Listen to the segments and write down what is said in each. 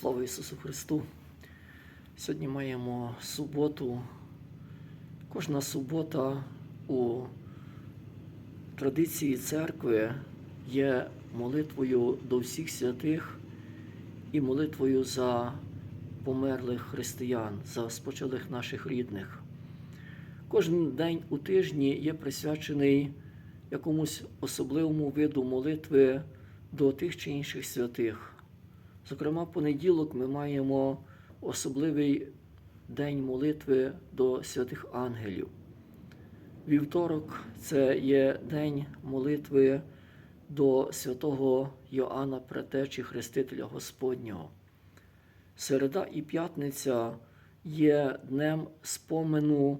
Слава Ісусу Христу! Сьогодні маємо суботу. Кожна субота у традиції церкви є молитвою до всіх святих і молитвою за померлих християн, за спочилих наших рідних. Кожен день у тижні є присвячений якомусь особливому виду молитви до тих чи інших святих. Зокрема, понеділок ми маємо особливий день молитви до святих ангелів. Вівторок це є день молитви до святого Йоанна Претечі, Хрестителя Господнього. Середа і п'ятниця є днем спомену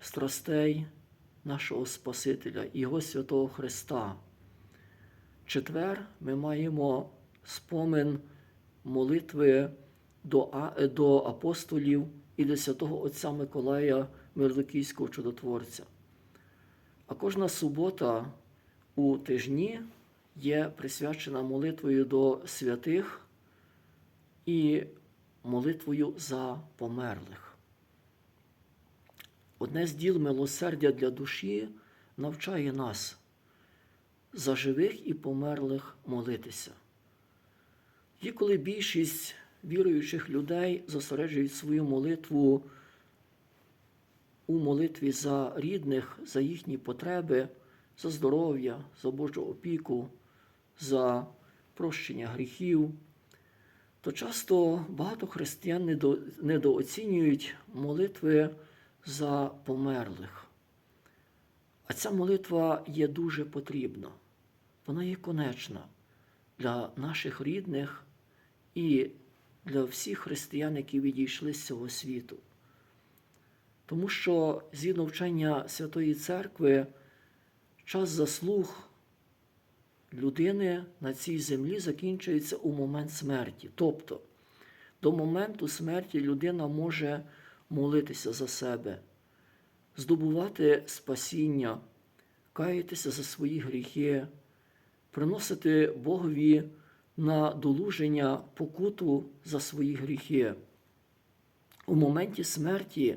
страстей нашого Спасителя, Його святого Христа. Четвер ми маємо спомин молитви до, а- до апостолів і до святого Отця Миколая Мирликійського чудотворця. А кожна субота у тижні є присвячена молитвою до святих і молитвою за померлих. Одне з діл милосердя для душі навчає нас за живих і померлих молитися. Є коли більшість віруючих людей зосереджують свою молитву у молитві за рідних, за їхні потреби, за здоров'я, за Божу опіку, за прощення гріхів, то часто багато християн недооцінюють молитви за померлих. А ця молитва є дуже потрібна, вона є конечна для наших рідних і для всіх християн, які відійшли з цього світу. Тому що згідно вчення Святої Церкви, час заслуг людини на цій землі закінчується у момент смерті. Тобто, до моменту смерті людина може молитися за себе, здобувати спасіння, каятися за свої гріхи, приносити Богові на долуження покуту за свої гріхи. У моменті смерті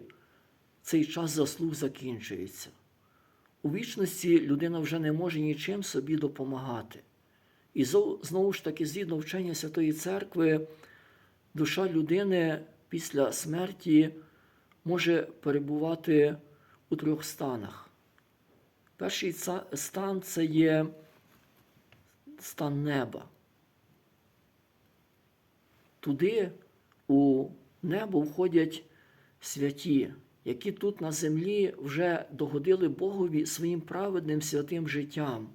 цей час заслуг закінчується. У вічності людина вже не може нічим собі допомагати. І знову ж таки, згідно вчення Святої Церкви, душа людини після смерті може перебувати у трьох станах. Перший стан це є стан неба. Туди у небо входять святі, які тут на землі вже догодили Богові своїм праведним святим життям.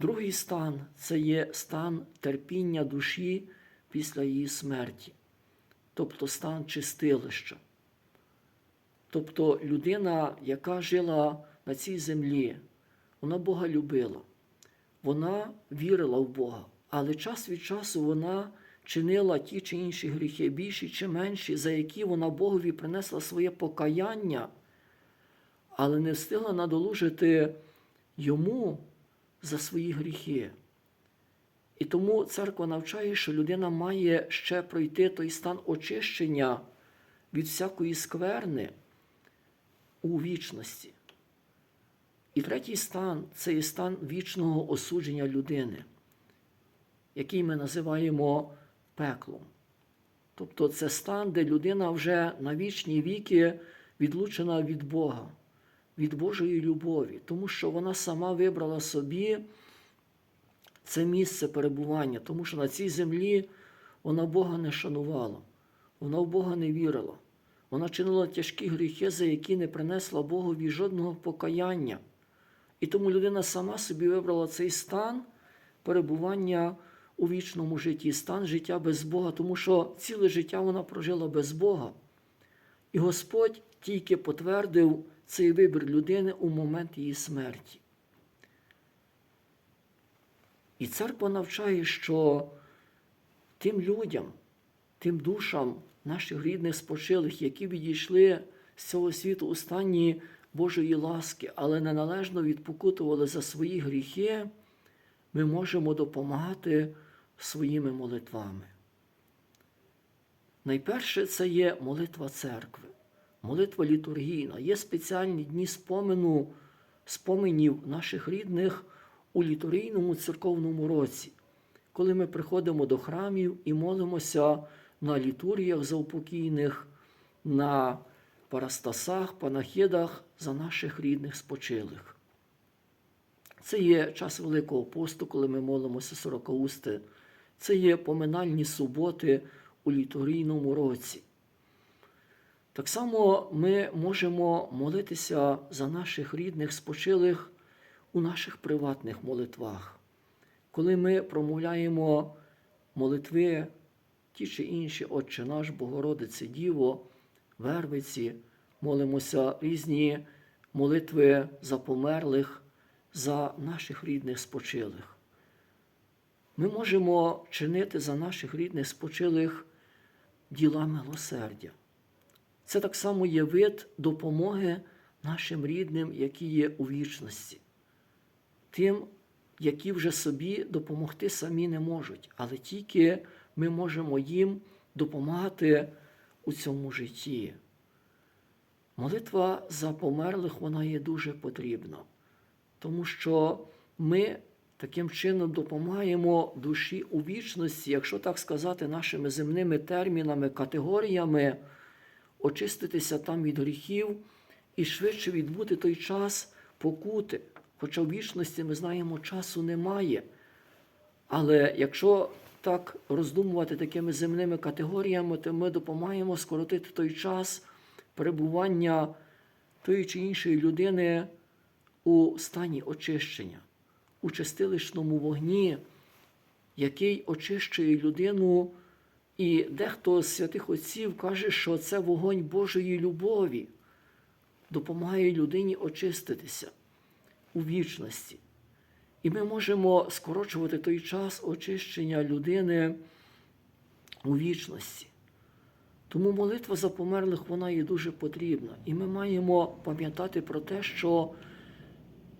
Другий стан це є стан терпіння душі після її смерті, тобто стан чистилища. Тобто людина, яка жила на цій землі, вона Бога любила, вона вірила в Бога, але час від часу вона чинила ті чи інші гріхи, більші чи менші, за які вона Богові принесла своє покаяння, але не встигла надолужити йому за свої гріхи. І тому церква навчає, що людина має ще пройти той стан очищення від всякої скверни у вічності. І третій стан це є стан вічного осудження людини, який ми називаємо пеклом. Тобто це стан, де людина вже на вічні віки відлучена від Бога, від Божої любові, тому що вона сама вибрала собі це місце перебування, тому що на цій землі вона Бога не шанувала, вона в Бога не вірила. Вона чинила тяжкі гріхи, за які не принесла Богові жодного покаяння. І тому людина сама собі вибрала цей стан перебування у вічному житті, стан життя без Бога, тому що ціле життя вона прожила без Бога. І Господь тільки потвердив цей вибір людини у момент її смерті. І церква навчає, що тим людям, тим душам наших рідних спочилих, які відійшли з цього світу у стані Божої ласки, але неналежно відпокутували за свої гріхи, ми можемо допомагати своїми молитвами. Найперше це є молитва церкви, молитва літургійна. Є спеціальні дні спомину, споменів наших рідних у літургійному церковному році, коли ми приходимо до храмів і молимося на літургіях за упокійних, на парастасах, панахідах за наших рідних спочилих. Це є час Великого посту, коли ми молимося сорокаусти. Це є поминальні суботи у літургійному році. Так само ми можемо молитися за наших рідних спочилих у наших приватних молитвах, коли ми промовляємо молитви, ті чи інші, Отче наш, Богородице Діво, Вервиці, молимося різні молитви за померлих, за наших рідних спочилих. Ми можемо чинити за наших рідних спочилих діла милосердя. Це так само є вид допомоги нашим рідним, які є у вічності, тим, які вже собі допомогти самі не можуть, але тільки ми можемо їм допомагати у цьому житті. Молитва за померлих вона є дуже потрібна, тому що ми таким чином допомагаємо душі у вічності, якщо так сказати, нашими земними термінами, категоріями, очиститися там від гріхів і швидше відбути той час покути. Хоча в вічності ми знаємо, часу немає. Але якщо так роздумувати такими земними категоріями, то ми допомагаємо скоротити той час перебування тої чи іншої людини у стані очищення, у чистилищному вогні, який очищує людину. І дехто з святих отців каже, що це вогонь Божої любові, допомагає людині очиститися у вічності. І ми можемо скорочувати той час очищення людини у вічності. Тому молитва за померлих вона є дуже потрібна. І ми маємо пам'ятати про те, що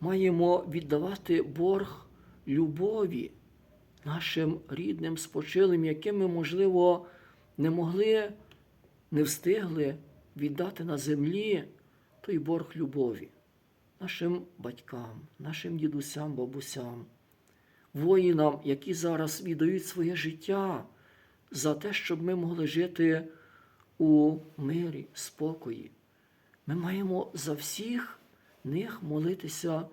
маємо віддавати борг любові нашим рідним спочилим, яким ми, можливо, не могли, не встигли віддати на землі той борг любові нашим батькам, нашим дідусям, бабусям, воїнам, які зараз віддають своє життя за те, щоб ми могли жити у мирі, спокої. Ми маємо за всіх них молитися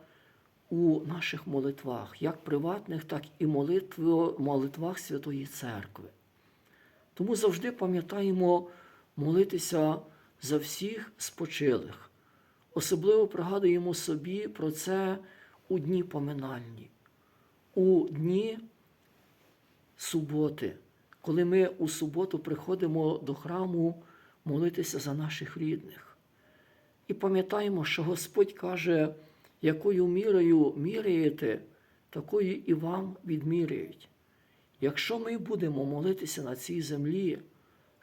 у наших молитвах, як приватних, так і молитв, молитвах Святої Церкви. Тому завжди пам'ятаємо молитися за всіх спочилих. Особливо пригадуємо собі про це у дні поминальні, у дні суботи, коли ми у суботу приходимо до храму молитися за наших рідних. І пам'ятаємо, що Господь каже, якою мірою міряєте, такою і вам відміряють. Якщо ми будемо молитися на цій землі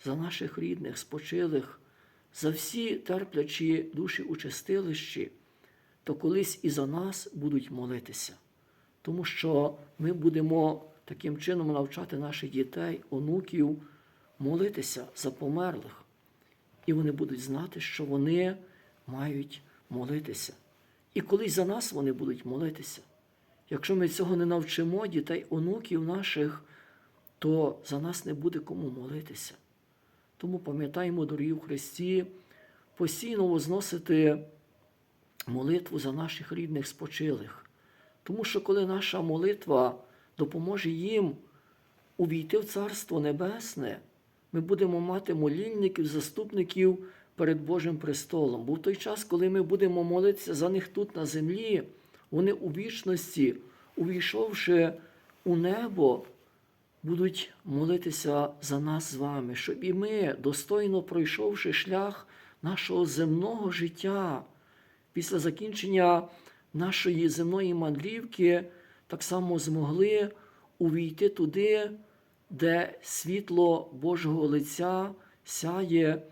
за наших рідних, спочилих, за всі терплячі душі у чистилищі, то колись і за нас будуть молитися, тому що ми будемо таким чином навчати наших дітей, онуків молитися за померлих, і вони будуть знати, що вони мають молитися. І колись за нас вони будуть молитися. Якщо ми цього не навчимо дітей, онуків наших, то за нас не буде кому молитися. Тому пам'ятаємо, дорогі в Христі, постійно возносити молитву за наших рідних спочилих. Тому що коли наша молитва допоможе їм увійти в Царство Небесне, ми будемо мати молільників, заступників перед Божим престолом. Бо в той час, коли ми будемо молитися за них тут на землі, вони у вічності, увійшовши у небо, будуть молитися за нас з вами, щоб і ми, достойно пройшовши шлях нашого земного життя, після закінчення нашої земної мандрівки, так само змогли увійти туди, де світло Божого лиця сяє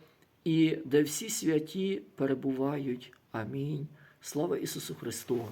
і де всі святі перебувають. Амінь. Слава Ісусу Христу!